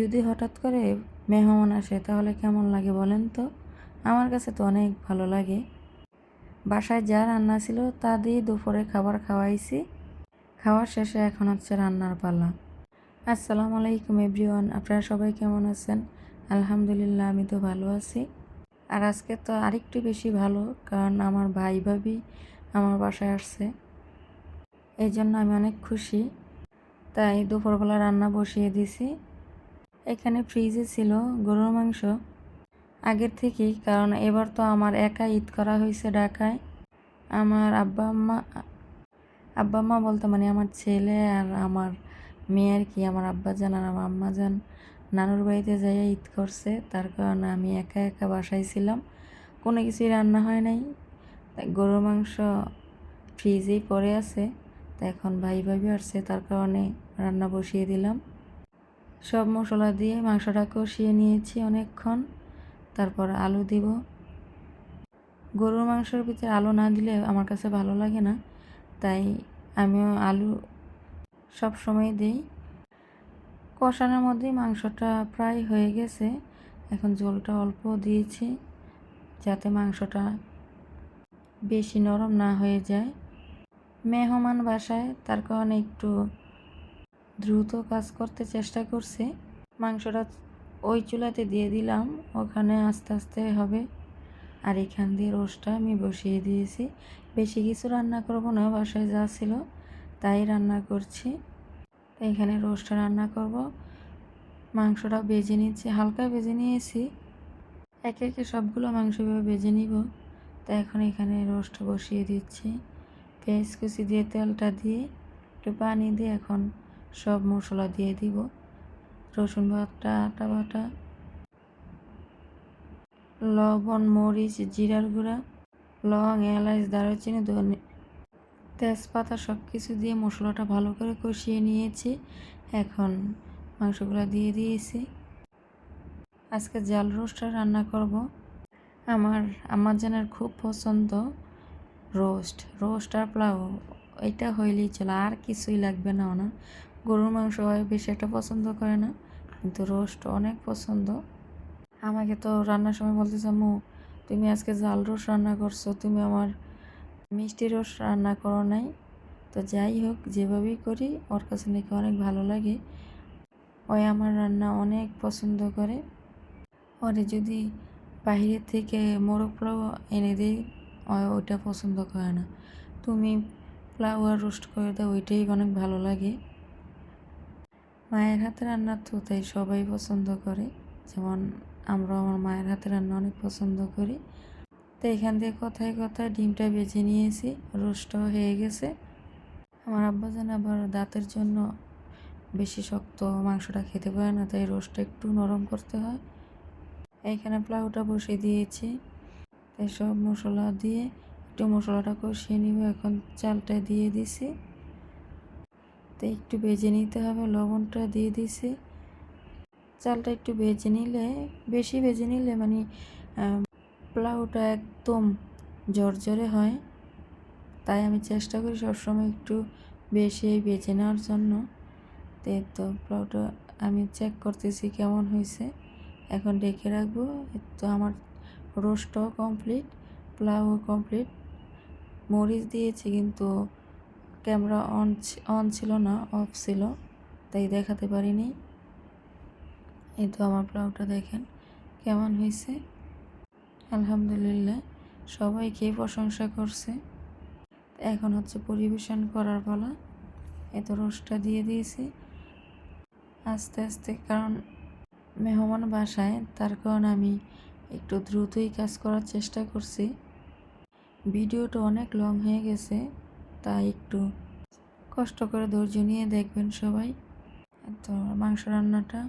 যদি হঠাৎ করে মেহমান আসে, তাহলে কেমন লাগে বলেন তো? আমার কাছে তো অনেক ভালো লাগে। বাসায় যা রান্না ছিল তা দিয়ে দুপুরে খাবার খাওয়াইছি। খাওয়ার শেষে এখন হচ্ছে রান্নার পালা। আসসালামু আলাইকুম এভরিওয়ান, আপনারা সবাই কেমন আছেন? আলহামদুলিল্লাহ, আমি তো ভালো আছি। আর আজকে তো আরেকটু বেশি ভালো, কারণ আমার ভাই ভাবি আমার বাসায় আসছে। এই জন্য আমি অনেক খুশি। তাই দুপুরবেলা রান্না বসিয়ে দিছি। এখানে ফ্রিজে ছিল গরুর মাংস। আগের থেকেই, কারণ এবার তো আমার একা ঈদ করা হয়েছে ঢাকায়। আমার আব্বা আম্মা আব্বা আম্মা বলতে মানে আমার ছেলে আর আমার মেয়ে আর কি, আমার আব্বা যান আর আমার আম্মা যান। নানুর বাড়িতে যাইয়া ঈদ করছে, তার কারণে আমি একা একা বাসায় ছিলাম। কোনো কিছুই রান্না হয় নাই। গরুর মাংস ফ্রিজেই পড়ে আছে। তা এখন ভাই ভাবি আসছে, তার কারণে রান্না বসিয়ে দিলাম। সব মশলা দিয়ে মাংসটা কষিয়ে নিয়েছি অনেকক্ষণ। তারপর আলু দিব। গরুর মাংসের ভিতরে আলু না দিলে আমার কাছে ভালো লাগে না। তাই আমিও আলু সব সময় দিই। কষানোর মধ্যেই মাংসটা প্রায় হয়ে গেছে। এখন জলটা অল্প দিয়েছি যাতে মাংসটা বেশি নরম না হয়ে যায়। মেহমান বাসায় তার কারণে একটু দ্রুত কাজ করতে চেষ্টা করছে। মাংসটা ওই চুলাতে দিয়ে দিলাম, ওখানে আস্তে আস্তে হবে। আর এখান দিয়ে রোস্টটা আমি বসিয়ে দিয়েছি। বেশি কিছু রান্না করব না, বাসায় যা ছিল তাই রান্না করছি। তো এখানে রোস্টটা রান্না করব। মাংসটা বেজে নিচ্ছি, হালকা বেজে নিয়েছি। একে একে সবগুলো মাংস বেজে নিব। তো এখন এখানে রোস্ট বসিয়ে দিচ্ছি। পেঁয়াজ কুচি দিয়ে তেলটা দিয়ে একটু পানি দিয়ে এখন সব মশলা দিয়ে দিব। রসুন বাটা, আটা বাটা, লবণ, মরিচ, জিরার গুঁড়া, লং, এলাচ, দারুচিনি, ধনে, তেজপাতা সব কিছু দিয়ে মশলাটা ভালো করে কষিয়ে নিয়েছি। এখন মাংসগুলো দিয়ে দিয়েছি। আজকে জাল রোস্টটা রান্না করব। আমার আমার জানার খুব পছন্দ রোস্ট। রোস্ট আর পোলাও, এটা হইলেই চলে, আর কিছুই লাগবে না ওনার। গরুর মাংস হয়, বেশি একটা পছন্দ করে না, কিন্তু রোস্ট অনেক পছন্দ। আমাকে তো রান্নার সময় বলতেছে, আম্মু, তুমি আজকে জাল রোস্ট রান্না করছ, তুমি আমার মিষ্টি রোস্ট রান্না করো নাই। তো যাই হোক, যেভাবেই করি, ওর কাছে নাকি অনেক ভালো লাগে। ওই আমার রান্না অনেক পছন্দ করে। ওরে যদি বাহিরের থেকে মোরগ পোলাও এনে দিই ওইটা পছন্দ করে না। তুমি পোলাও আর রোস্ট করে দাও, ওইটাই অনেক ভালো লাগে। মায়ের হাতে রান্না তো তাই সবাই পছন্দ করে। যেমন আমরা আমার মায়ের হাতে রান্না অনেক পছন্দ করি। তো এখান থেকে কথায় কথায় ডিমটা বেজে নিয়েছি, রোস্টও হয়ে গেছে। আমার আব্বা যেন আবার দাঁতের জন্য বেশি শক্ত মাংসটা খেতে পারে না, তাই রোস্টটা একটু নরম করতে হয়। এইখানে প্লাউটা বসিয়ে দিয়েছি। তাই সব মশলা দিয়ে একটু মশলাটা কষিয়ে নিব। এখন চালটা দিয়ে দিছি। তো একটু ভেজে নিতে হবে, লবণটা দিয়ে দিছি। চালটা একটু ভেজে নিলে, বেশি ভেজে নিলে মানে পোলাওটা একদম জর্জরে হয়। তাই আমি চেষ্টা করি সবসময় একটু বেশি ভেজে নেওয়ার জন্য। তো তো পোলাওটা আমি চেক করতেছি কেমন হয়েছে। এখন ডেকে রাখব, তো আমার রোস্টও কমপ্লিট পোলাও কমপ্লিট মরিচ দিয়েছি কিন্তু ক্যামেরা অন অন ছিল না, অফ ছিল, তাই দেখাতে পারিনি। এই তো আমার ব্লগটা দেখেন, কেমন হয়েছে? আলহামদুলিল্লাহ সবাই খেয়ে প্রশংসা করছে। এখন হচ্ছে পরিবেশন করার পালা, এত রোস্টটা দিয়ে দিয়েছি। আস্তে আস্তে, কারণ মেহমান বাসায়, তার কারণ আমি একটু দ্রুতই কাজ করার চেষ্টা করছি। ভিডিওটা অনেক লং হয়ে গেছে। তাই একটু কষ্ট করে ধৈর্য নিয়ে দেখবেন সবাই। তো মাংস রান্নাটা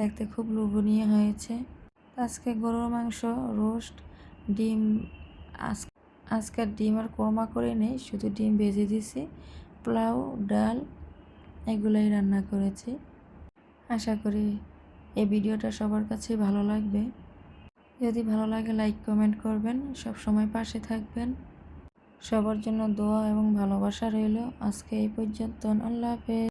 দেখতে খুব লোভনীয় হয়েছে। আজকে গরুর মাংস, রোস্ট, ডিম, আজ আজকে ডিম আর কোরমা করে নেই, শুধু ডিম ভেজে দিছি পোলাও, ডাল, এগুলাই রান্না করেছি। আশা করি এই ভিডিওটা সবার কাছে ভালো লাগবে। যদি ভালো লাগে লাইক কমেন্ট করবেন। সব সময় পাশে থাকবেন। সবার জন্য দোয়া এবং ভালোবাসা রইল। আজকে এই পর্যন্ত। আল্লাহ হাফেজ।